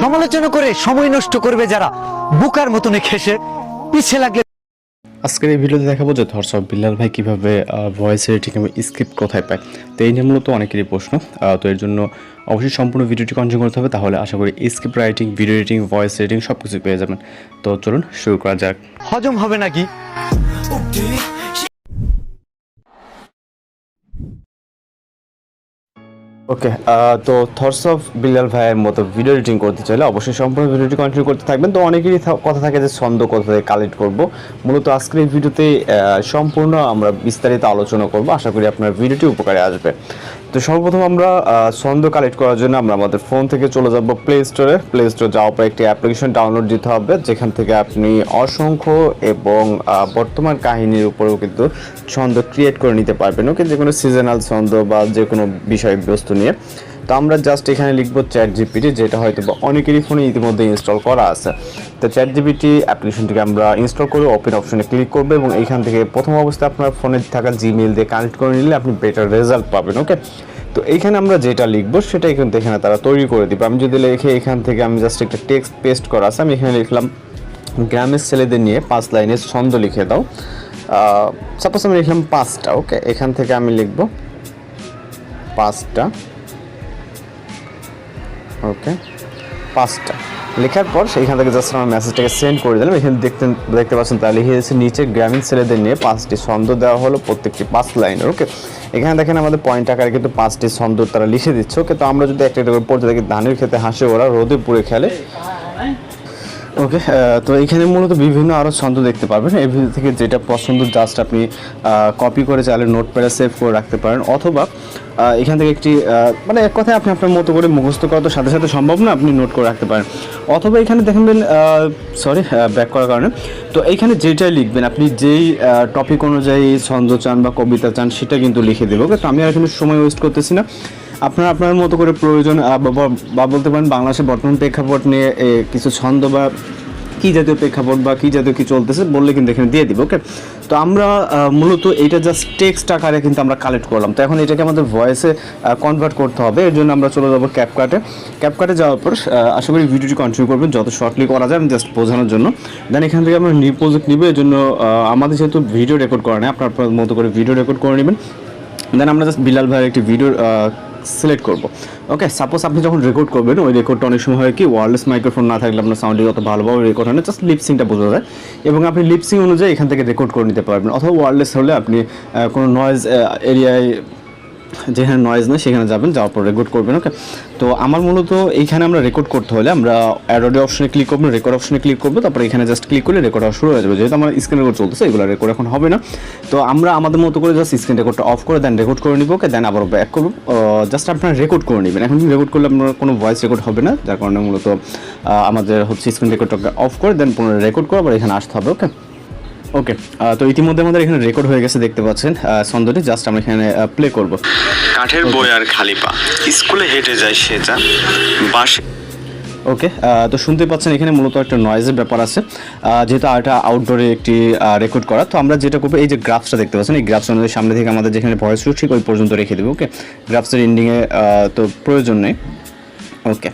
সমালোচনা করে সময় নষ্ট করবে যারা বুকার মতনে খেসে। পিছে লাগলে আজকের এই ভিডিওতে দেখাবো যে ধর্ষ বিল্লাল ভাই কীভাবে ভয়েস এডিটিং এবং স্ক্রিপ্ট কোথায় পায়। তো এই নিয়ে মূলত অনেকেরই প্রশ্ন। তো এর জন্য অবশ্যই সম্পূর্ণ ভিডিওটি কন্টিনিউ করতে হবে তাহলে আশা করি script writing video editing voice editing সব কিছু পেয়ে যাবেন। তো চলুন শুরু করা যাক। হজম হবে নাকি? ওকে তো থটস অফ বিল্লাল ভাইয়ের মতো ভিডিও এডিটিং করতে চাইলে অবশ্যই সম্পূর্ণ ভিডিওটি কন্টিনিউ করতে থাকবেন। তো অনেকেরই কথা থাকে যে ছন্দ কোথা থেকে কালেক্ট করব। মূলত আজকের এই ভিডিওতে সম্পূর্ণ আমরা বিস্তারিত আলোচনা করব। আশা করি আপনার ভিডিওটি উপকারে আসবে। তো সর্বপ্রথম আমরা ছন্দ কালেক্ট করার জন্য আমরা আমাদের ফোন থেকে চলে যাব প্লে স্টোরে প্লে স্টোর যাওয়ার পর একটি অ্যাপ্লিকেশন ডাউনলোড দিতে হবে, যেখান থেকে আপনি অসংখ্য এবং বর্তমান কাহিনীর উপরেও কিন্তু ছন্দ ক্রিয়েট করে নিতে পারবেন। ওকে যে কোনো সিজনাল ছন্দ বা যে কোনো বিষয়বস্তু নিয়ে। তো আমরা জাস্ট এখানে লিখব চ্যাট জিপিটি যেটা হয়তো বা অনেকেরই ফোনে ইতিমধ্যে ইনস্টল করা আছে। তো চ্যাট জিপিটি অ্যাপ্লিকেশনটিকে আমরা ইনস্টল করে ওপেন অপশনে ক্লিক করব এবং এইখান থেকে প্রথম অবস্থায় আপনার ফোনে থাকা জিমেল দিয়ে কানেক্ট করে নিলে আপনি বেটার রেজাল্ট পাবেন ওকে তো এইখানে আমরা যেটা লিখব, সেটাই কিন্তু এখানে তারা তৈরি করে দিবে। আমি যদি লিখে এখান থেকে আমি জাস্ট একটা টেক্সট পেস্ট করা আছে, আমি এখানে লিখলাম, গ্রামের ছেলেদের নিয়ে পাঁচ লাইনের ছন্দ লিখে দাও। সাপোজ আমি লিখলাম পাঁচটা ওকে এখান থেকে আমি লিখব পাঁচটা। ওকে। পাঁচটা। লেখার পর সেইখান থেকে জাস্ট আমার মেসেজটাকে সেন্ড করে দিলাম। এখানে দেখতে দেখতে পাচ্ছেন তাহলে লিখে নিচে গ্রামীণ ছেলেদের নিয়ে পাঁচটি ছন্দ দেওয়া হলো প্রত্যেকটি পাঁচ লাইনের, ওকে? এখানে দেখেন আমাদের পয়েন্ট আকারে কিন্তু পাঁচটি ছন্দ তারা লিখে দিচ্ছে, ওকে? তো আমরা যদি একটা একটা পড়তে থাকি, ধানের খেতে হাসে ওরা, রোদে পুড়ে খেলে। ওকে তো এখানে মূলত বিভিন্ন আরও ছন্দ দেখতে পারবেন। এর থেকে যেটা পছন্দ জাস্ট আপনি কপি করে চাইলে নোট প্যাডে সেভ করে রাখতে পারেন, অথবা এখান থেকে একটি মানে এক কথায় আপনি আপনার মতো করে মুখস্থ করা তো সাথে সাথে সম্ভব না, আপনি নোট করে রাখতে পারেন। অথবা এখানে দেখবেন সরি ব্যাক করার কারণে। তো এইখানে যেটাই লিখবেন, আপনি যেই টপিক অনুযায়ী ছন্দ চান বা কবিতা চান, সেটা কিন্তু লিখে দেবো তো আমি আর এখানে সময় ওয়েস্ট করতেছি না। আপনার আপনার মতো করে প্রয়োজন বা- বলতে পারেন বাংলাদেশের বর্তমান প্রেক্ষাপট নিয়ে কিছু ছন্দ বা কি জাতীয় প্রেক্ষাপট বা কি জাতীয় কি চলতেছে বললে কিন্তু এখানে দিয়ে দিব ওকে তো আমরা মূলত এটা জাস্ট টেক্সট আকারে কিন্তু আমরা কালেক্ট করলাম। তো এখন এটাকে আমাদের ভয়েসে কনভার্ট করতে হবে। এর জন্য আমরা চলে যাব ক্যাপকাটে ক্যাপকাটে যাওয়ার পর আশা করি ভিডিওটি কন্টিনিউ করবেন, যত শর্টলি করা যায় আমি জাস্ট বোঝানোর জন্য। দেন এখান থেকে আমরা নিউ প্রজেক্ট নিব, এর জন্য আমাদের যেহেতু ভিডিও রেকর্ড করা নেই, আপনার মতো করে ভিডিও রেকর্ড করে নেবেন। দেন আমরা জাস্ট বিলাল ভাইয়ের একটি ভিডিও সিলেক্ট করব। ওকে সাপোজ আপনি যখন রেকর্ড করবেন, ওই রেকর্ডটা অনেক সময় হয় কি ওয়ারলেস মাইক্রোফোন না থাকলে আপনার সাউন্ডে যত ভালোভাবে রেকর্ড হয় না জাস্ট লিপসিংটা বোঝা যায়। এবং আপনি লিপসিং অনুযায়ী এখান থেকে রেকর্ড করে নিতে পারবেন। অথবা ওয়ারলেস হলে আপনি কোনো নয়েজ এরিয়ায় যেখানে নয়েজ নেই, সেখানে যাবেন, যাওয়ার পর রেকর্ড করবেন ওকে তো আমার মূলত এইখানে আমরা রেকর্ড করতে হলে আমরা অ্যাডোডি অপশনে ক্লিক করব রেকর্ড অপশনে ক্লিক করব, তারপরে এখানে জাস্ট ক্লিক করলে রেকর্ড শুরু হয়ে যাবে। যেহেতু আমার স্ক্রিন রেকর্ড চলতেছে, এগুলো রেকর্ড এখন হবে না। তো আমরা আমাদের মতো করে জাস্ট স্ক্রিন রেকর্ডটা অফ করে দেন রেকর্ড করে নিব ওকে দেন আবার ব্যাক করব। জাস্ট আপনারা রেকর্ড করে নেবেন। এখন রেকর্ড করলে আপনার কোনো ভয়েস রেকর্ড হবে না, যার কারণে মূলত আমাদের হচ্ছে স্ক্রিন রেকর্ডটাকে অফ করে দেন পুনরায় রেকর্ড করে আবার এখানে আসতে হবে ওকে ওকে তো ইতিমধ্যে আমাদের এখানে রেকর্ড হয়ে গেছে দেখতে পাচ্ছেন। ছন্দটি জাস্ট আমরা এখানে প্লে করব। কাঠের বই আর খালি পা। স্কুলে হেঁটে যায় সে যা। বাসে ওকে তো শুনতে পাচ্ছেন এখানে মূলত একটা নয়েজের ব্যাপার আছে। যেহেতু এটা আউটডোরে একটি রেকর্ড করা তো আমরা যেটা করব এই যে গ্রাফসটা দেখতে পাচ্ছেন এই গ্রাফস অনুযায়ী সামনে থেকে আমাদের যেখানে ভয়েস ঠিক ওই পর্যন্ত রেখে দেবো ওকে গ্রাফসের এন্ডিংয়ে তো প্রয়োজন নেই। ওকে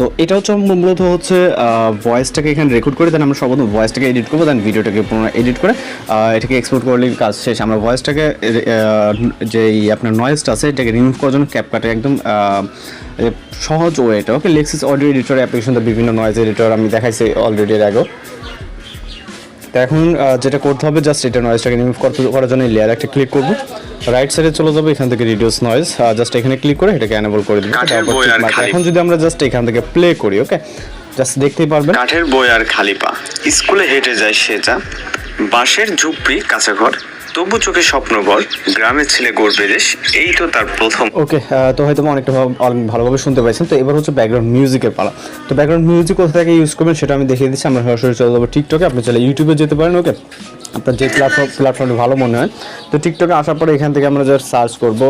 তো এটা হচ্ছে মূলত হচ্ছে ভয়েসটাকে এখানে রেকর্ড করে দেন আমরা সর্বপ্রথম ভয়েসটাকে এডিট করব দেন ভিডিওটাকে পুনরায় এডিট করে এটাকে এক্সপোর্ট করলে কাজ শেষ। আমরা ভয়েসটাকে যে আপনার নয়েজটা আছে, এটাকে রিমুভ করার জন্য ক্যাপকাটে একদম সহজ ওয়েটা okay Lexis audio editor application বিভিন্ন নয়েজ এডিটর আমি দেখাইছি অলরেডি এর আগেও। তো এখন যেটা করতে হবে জাস্ট এটা নয়েজটাকে রিমুভ করার জন্য লেয়ার একটা ক্লিক করব। রাইট সাইডে চলে যাব এখান থেকে রিডিউস নয়েজ জাস্ট এখানে ক্লিক করে এটাকে অ্যানেবল করে দিবো। খালি- এখন যদি আমরা জাস্ট এখান থেকে প্লে করি ওকে জাস্ট দেখতেই পারবেন। কাঠের বই আর খালি পা। স্কুলে হেঁটে যায় সেটা বাঁশের ঝুপড়ি কাছে ঘর। তবু চোখে স্বপ্ন বল, গ্রামের ছেলে গড়বে দেশ এই তো তার প্রথম। ওকে তো হয়তো অনেকটা ভালোভাবে শুনতে পাইছেন। তো এবার হচ্ছে ব্যাকগ্রাউন্ড মিউজিকের পালা। তো ব্যাকগ্রাউন্ড মিউজিক কোথা থেকে ইউজ করবেন সেটা আমি দেখিয়ে দিচ্ছি। আমরা সরাসরি চলে যাব টিকটকে আপনি চলে ইউটিউবে যেতে পারেন, ওকে? আপনার যে প্ল্যাটফর্ম প্ল্যাটফর্মে ভালো মনে হয়, তো টিকটকে আসার পরে এখান থেকে আমরা জাস্ট সার্চ করব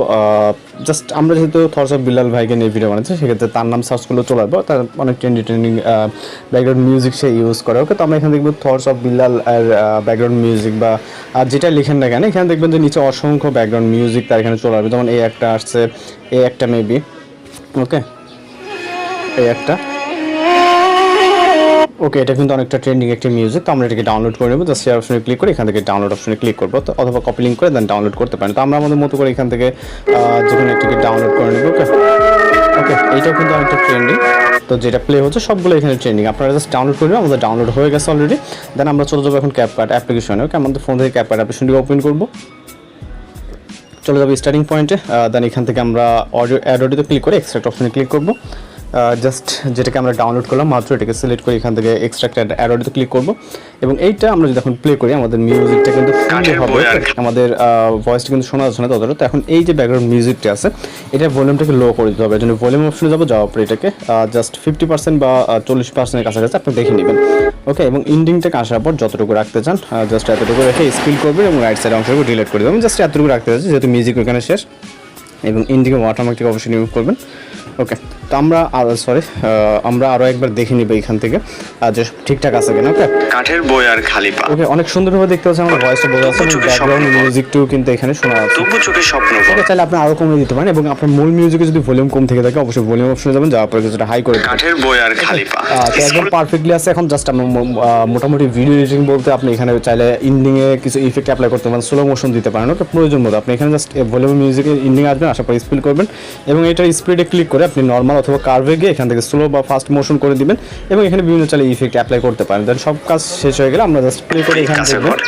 জাস্ট আমরা যেহেতু থরস অফ বিল্লাল ভাইকে নিয়ে ভিডিও বানাচ্ছি, সেক্ষেত্রে তার নাম সার্চ করলে চলে আসব। তার অনেক ট্রেন্ডি ট্রেন্ডিং ব্যাকগ্রাউন্ড মিউজিক সে ইউজ করে। ওকে তো আমরা এখানে দেখব থরস অফ বিল্লাল আর ব্যাকগ্রাউন্ড মিউজিক বা, আর যেটা লিখেন না কেন, এখানে দেখবেন যে নিচে অসংখ্য ব্যাকগ্রাউন্ড মিউজিক তার এখানে চলে আসবে। যেমন এই একটা আসছে এই একটা মেবি ওকে এই একটা। ওকে এটা কিন্তু অনেকটা ট্রেন্ডিং একটি মিউজিক তো আমরা এটাকে ডাউনলোড করে নেব। জাস্ট শেয়ার অপশনে ক্লিক করে এখান থেকে ডাউনলোড অপশনে ক্লিক করব। তো অথবা কপি লিঙ্ক করে দেন ডাউনলোড করতে পারেন। তো আমরা আমাদের মতো করে এখান থেকে যে কোনো ডাউনলোড করে নেব ওকে ওকে এইটাও কিন্তু অনেকটা ট্রেন্ডিং তো যেটা প্লে হচ্ছে, সবগুলো এখানে ট্রেন্ডিং আপনারা জাস্ট ডাউনলোড করবেন আমাদের ডাউনলোড হয়ে গেছে অলরেডি দেন আমরা চলে যাব এখন ক্যাপকার্ট অ্যাপ্লিকেশনে ওকে আমাদের ফোন থেকে ক্যাপকার্ট অ্যাপ্লিকেশনটি ওপেন করব। চলে যাব স্টার্টিং পয়েন্টে দেন এখান থেকে আমরা অডিও অ্যাড অডিওতে ক্লিক করে এক্সট্রাক্ট অপশনে ক্লিক করব। জাস্ট যেটাকে আমরা ডাউনলোড করলাম মাত্র এটাকে সিলেক্ট করে এখান থেকে এক্সট্রাক্ট অ্যাড অডিওতে ক্লিক করব। এবং এইটা আমরা যদি এখন প্লে করি আমাদের মিউজিকটা কিন্তু ফুললি হবে। আমাদের ভয়েসটা কিন্তু শোনা যাচ্ছে না ততটা তো এখন এই যে ব্যাকগ্রাউন্ড মিউজিকটা আছে এটা ভলিউমটাকে লো করে দিতে হবে। এর জন্য ভলিউম অপশনে যাব যাওয়ার পরে এটাকে জাস্ট ফিফটি পার্সেন্ট বা চল্লিশ পার্সেন্টের কাছাকাছি আপনি দেখে নেবেন। ওকে এবং ইন্ডিংটাকে আসার পর যতটুকু রাখতে চান জাস্ট এতটুকু রেখে স্পিল করবেন এবং রাইট সাইড অংশটুকু ডিলিট করে দেবেন জাস্ট এতটুকু রাখতে চাচ্ছি যেহেতু মিউজিক ওখানে শেষ। এবং ইন্ডিকে ওয়াটারমার্কটিকে অবশ্যই রিমুভ করবেন। ওকে তো আমরা সরি আমরা আরও একবার দেখে নিব এখান থেকে আর যে ঠিকঠাক আছে কিনা ওকে কাঠের বই আর খালি পা। ওকে অনেক সুন্দরভাবে দেখতে পাচ্ছি আমার ভয়েসটা বোঝা যাচ্ছে ব্যাকগ্রাউন্ড। মিউজিকটিও কিন্তু এখানে শোনা যাচ্ছে। তবু চোখে স্বপ্ন আপনি আরও কমিয়ে দিতে পারেন এবং আপনার মূল মিউজিকে যদি ভলিউম কম থেকে থাকে অবশ্যই ভলিউম অপশনে যাবেন যাওয়ার পরে কিছুটা হাই করে কাঠের বই আর খালি পা। তো একদম পারফেক্টলি আছে এখন জাস্ট আমরা মোটামুটি ভিডিও এডিটিং বলতে আপনি এখানে চাইলে ইন্ডিংয়ে কিছু ইফেক্ট অ্যাপ্লাই করতে পারেন স্লো মোশন দিতে পারেন ওকে প্রয়োজন মতো আপনি এখানে জাস্ট ভলিউম মিউজিকের ইন্ডিং আসবেন আসার পর স্পিল করবেন এবং এটার স্পিডে ক্লিক করে আপনি নর্মাল অথবা কার্ভে গিয়ে এখান থেকে স্লো বা ফাস্ট মোশন করে দিবেন এবং এখানে বিভিন্ন চালে ইফেক্ট অ্যাপ্লাই করতে পারেন। দেন সব কাজ শেষ হয়ে গেলে আমরা জাস্ট প্লে করে এখানে কাছে দেখব। ঘর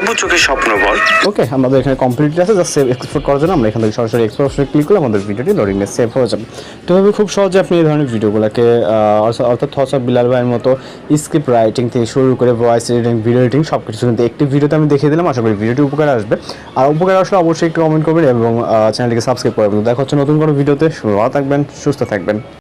তবু চোখে স্বপ্ন বল। ওকে আমাদের এখানে কমপ্লিট আছে জাস্ট এক্সপোর্ট করার জন্য আমরা এখান থেকে সরাসরি এক্সপোর্ট অপশনে ক্লিক করলে আমাদের ভিডিওটি লোডিংয়ে সেভ হয়ে যাবে। তো এভাবে খুব সহজে আপনি এই ধরনের ভিডিওগুলোকে অর্থাৎ- থসা বিলাল ভাইয়ের মতো স্ক্রিপ্ট রাইটিং থেকে শুরু করে ভয়েস এডিটিং ভিডিও এডিটিং সব কিছু কিন্তু একটি ভিডিওতে আমি দেখিয়ে দিলাম। আশা করি ভিডিওটি উপকার আসবে। আর উপকার আসলে অবশ্যই একটু কমেন্ট করবেন এবং চ্যানেলটিকে সাবস্ক্রাইব করবেন। দেখা হচ্ছে নতুন কোনো ভিডিওতে। ভালো থাকবেন, সুস্থ থাকবেন।